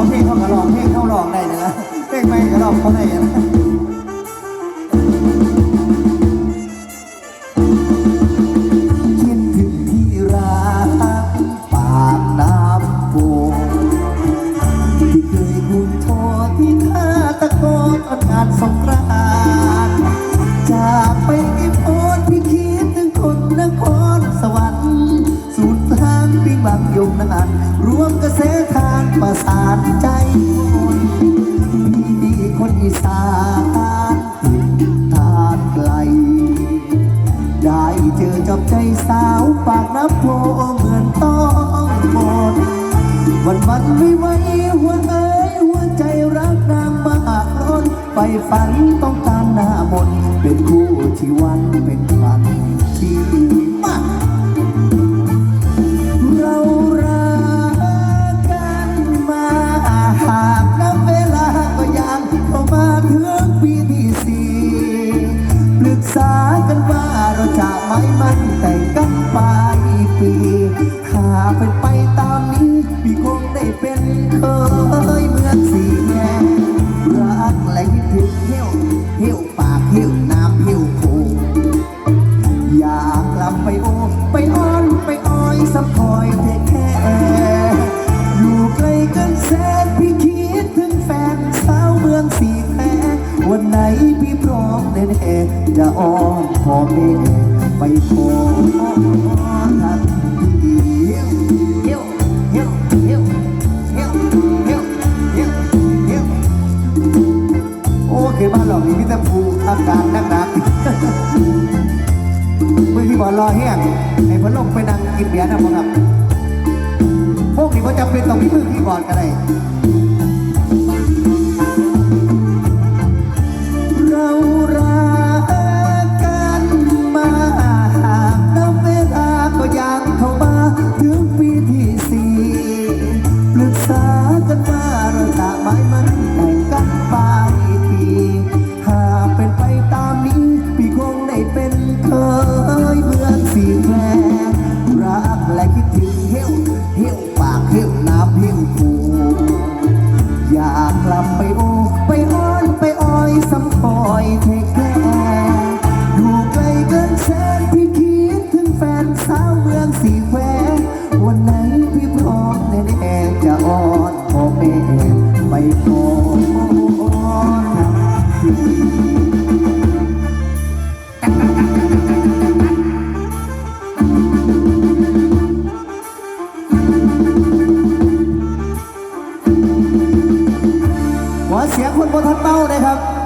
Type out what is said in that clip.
เอาเพลงเขาก็ร้องเพลงเขาร้องได้เลยนะเพลงไม่ก็ร้องเขาได้นะ บางยงนานรวมกระแสทางประสานใจคนีคนอีสานทานไกล ได้เจอจับใจสาวปากน้ำโพเหมือนต้องหมดวันวันไม่ไหวหัวเอ้ยหัวใจรักนางมากล้นไปฝันต้องการหน้ามนเป็นคู่ที่วันเป็นวันที่ สาเกษากันว่าเราจะไม่มันแต่งกันปลายปีหาเป็นไปตามนี้พี่คงได้ จะอ้อมพ่อแม่ไปขอทันทีเฮียวเฮียวเฮียวเฮียวเฮียวเฮียวเฮียวโอ้เกิดบ้านหลอกนี่พี่ตะภูอาการนักหนักมือที่บอลรอแห้งให้เพิ่นลงไปนั่งกินเบียร์นะพ่อครับพวกนี้ก็จำเป็นต้องมีมือที่บอลกันเเสียงคนบนทันเต้าเลยครับ